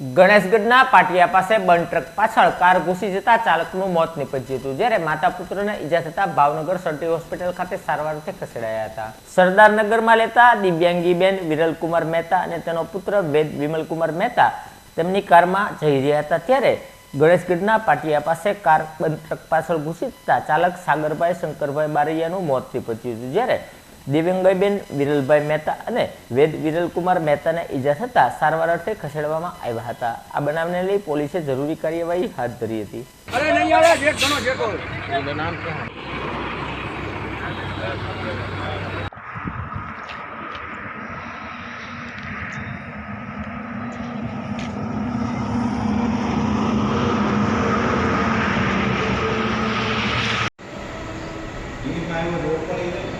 ગણેશગઢના પાટિયા પાસે બંધ ટ્રક પાછળ કાર ઘૂસી જતા ચાલકનું મોત નિપજ્યું હતું, જ્યારે માતા પુત્રને ઈજા થતા ભાવનગર સરટી હોસ્પિટલ ખાતે સારવાર અર્થે ખસેડાયા હતા. સરદારનગરમાં લેતા દિવ્યાંગીબેન વિરલકુમાર મહેતા અને તેનો પુત્ર વેદ વિમલકુમાર મહેતા તેમની કારમાં જઈ રહ્યા હતા, ત્યારે ગણેશગઢના પાટિયા પાસે કાર બંધ ટ્રક પાછળ ઘૂસી જતા ચાલક સાગરભાઈ શંકરભાઈ બારૈયાનું મોત નિપજ્યું હતું, જ્યારે દિવ્યંગીબેન વિરલભાઈ મહેતા અને વેદ વિરલકુમાર મહેતાને ઈજા થતાં સારવાર અર્થે ખસેડવામાં આવ્યા હતા. આ બનાવને લઈ પોલીસે જરૂરી કાર્યવાહી હાથ ધરી હતી. રોડ પર